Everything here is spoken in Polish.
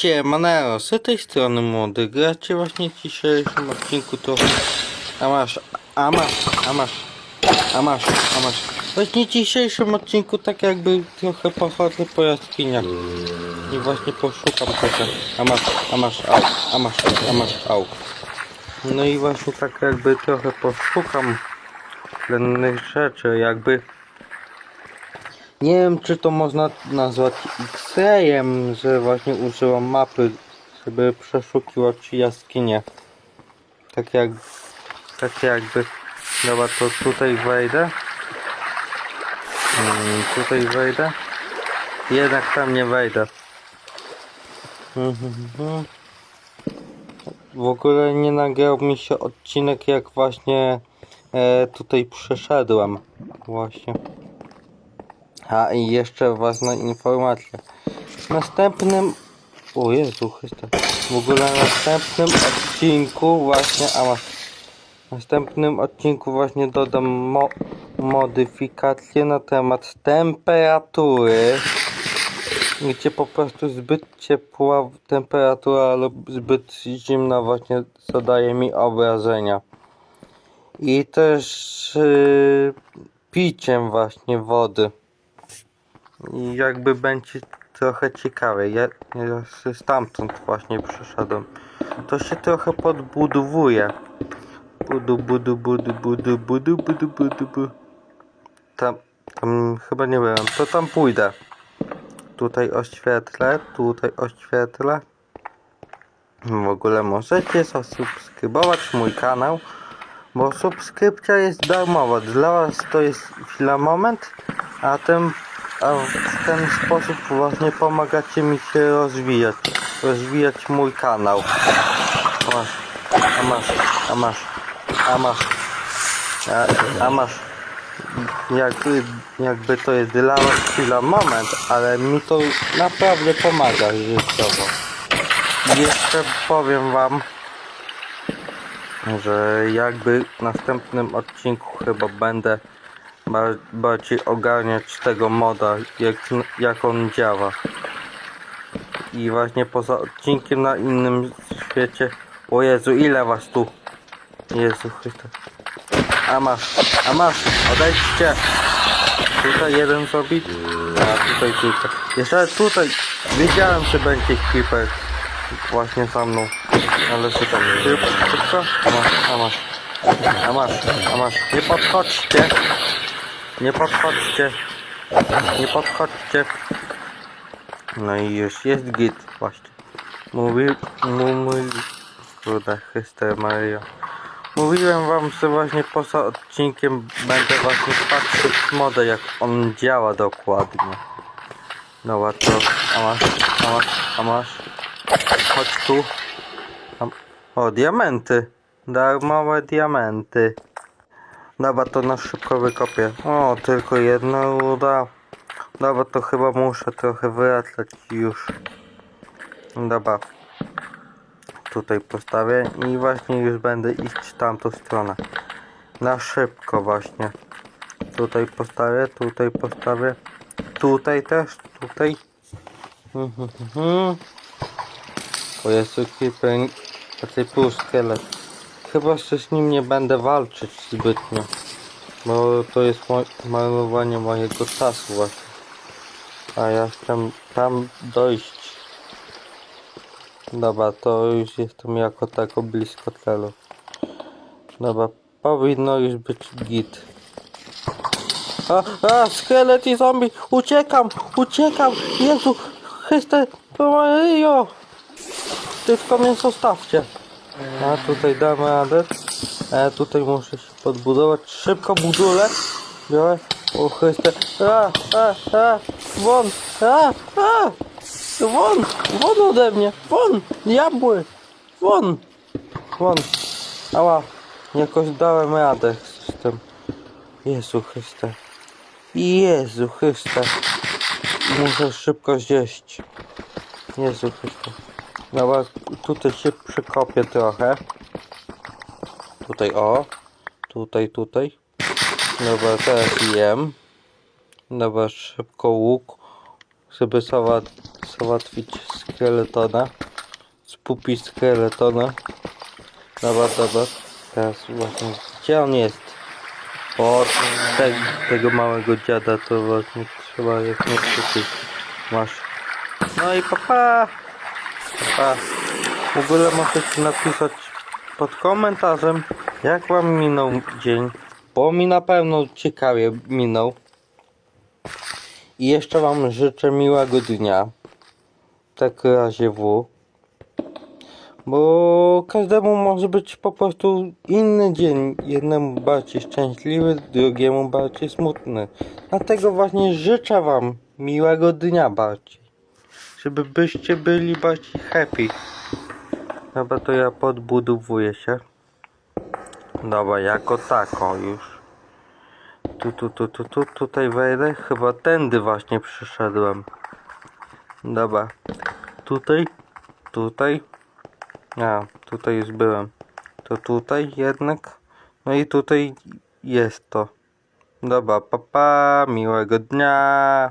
Siemanero, z tej strony młody gracie właśnie w dzisiejszym odcinku to... A masz, a masz, a. Właśnie w dzisiejszym odcinku tak jakby trochę pochodzę po jaskiniach. I właśnie poszukam trochę. A masz, a masz, au, a masz, au. No i właśnie tak jakby trochę poszukam innych rzeczy, jakby... Nie wiem, czy to można nazwać X-rayem, że właśnie użyłam mapy, żeby przeszukiwać jaskinie. Tak jak, tak jakby, dobra, to tutaj wejdę. Mm, tutaj wejdę. Jednak tam nie wejdę. W ogóle nie nagrał mi się odcinek, jak właśnie e, tutaj przeszedłem. Właśnie. A i jeszcze ważna informacja. W następnym... O Jezu Chryste. W ogóle w następnym odcinku właśnie... A. W następnym odcinku właśnie dodam mo modyfikację na temat temperatury. Gdzie po prostu zbyt ciepła temperatura lub zbyt zimna właśnie zadaje mi obrażenia. I też yy, piciem właśnie wody. Jakby będzie trochę ciekawe. Ja, ja stamtąd właśnie przyszedłem. To się trochę podbudowuje. Budu, budu, budu, budu, budu, budu, budu, budu. Tam, tam chyba nie byłem. To tam pójdę. Tutaj oświetlę, tutaj oświetlę. W ogóle możecie zasubskrybować mój kanał, bo subskrypcja jest darmowa. Dla Was to jest chwila moment, a tym a w ten sposób właśnie pomagacie mi się rozwijać. Rozwijać mój kanał. A masz, a masz, a masz, a masz, a, a masz. Jakby, jakby to jest dla chwila moment, ale mi to naprawdę pomaga życiowo. Jeszcze powiem wam, że jakby w następnym odcinku chyba będę ba- bardziej ogarniać tego moda, jak, jak on działa. I właśnie poza odcinkiem na innym świecie. O Jezu, ile was tu? Jezu Chryste. A masz, a masz, odejdźcie. Tutaj jeden zrobić. A tutaj kilka. Jeszcze tutaj. Wiedziałem, że będzie creeper. Właśnie za mną. Ale się tam szybko, szybko. A masz, a masz. A masz, a masz. Nie podchodźcie. Nie podchodźcie. Nie podchodźcie. No i już jest git właśnie. Mówi, mówi, kurde, Chryste Maria. Mówiłem wam, że właśnie poza odcinkiem będę właśnie patrzył modę, jak on działa dokładnie. Dobra, to, a masz, a masz, a masz. Chodź tu. O, diamenty. Darmowe diamenty. Dobra, to na szybko wykopię. O, tylko jedna ruda. Dobra, to chyba muszę trochę wracać już. Dobra. Tutaj postawię i właśnie już będę iść w tamtą stronę. Na szybko właśnie. Tutaj postawię, tutaj postawię. Tutaj też, tutaj. Mhm, mhm. O Jezu, creeper, raczej pół. Chyba, że z nim nie będę walczyć zbytnio. Bo to jest mo- marnowanie mojego czasu właśnie. A ja chcę tam dojść. Dobra, to już jestem jako tako blisko celu. Dobra, powinno już być git. A, a, szkielet i zombie! Uciekam! Uciekam! Jezu! Chryste! Mario! Tylko mnie zostawcie. A tutaj damy radę. A tutaj muszę się podbudować. Szybko budulę. Biorę. O. A, a, a! Won! A, a! Won! Won ode mnie! Won! Diabły! Won! Won! Ała! Jakoś dałem radę z tym. Jezu Chryste. Jezu Chryste. Muszę szybko zjeść. Jezu Chryste. Dobra, tutaj się przykopię trochę. Tutaj o. Tutaj, tutaj. Dobra, teraz jem. Dobra, szybko łuk. Żeby załatwić skieletona. Spupi skieletona. Dobra, dobra. Teraz właśnie, gdzie on jest? O, te, tego małego dziada to właśnie trzeba jak najszybciej. Masz. No i papa. Papa. W ogóle możecie napisać pod komentarzem, jak wam minął dzień. Bo mi na pewno ciekawie minął. I jeszcze wam życzę miłego dnia. W takim razie W. Bo każdemu może być po prostu inny dzień. Jednemu bardziej szczęśliwy, drugiemu bardziej smutny. Dlatego właśnie życzę wam miłego dnia bardziej. Żeby byście byli bardziej happy. Dobra, to ja podbudowuję się. Dobra, jako tako już. Tu, tu, tu, tu, tu, tutaj wejdę. Chyba tędy właśnie przyszedłem. Dobra. Tutaj, tutaj. A, tutaj już byłem. To tutaj jednak. No i tutaj jest to. Dobra, papa, miłego dnia.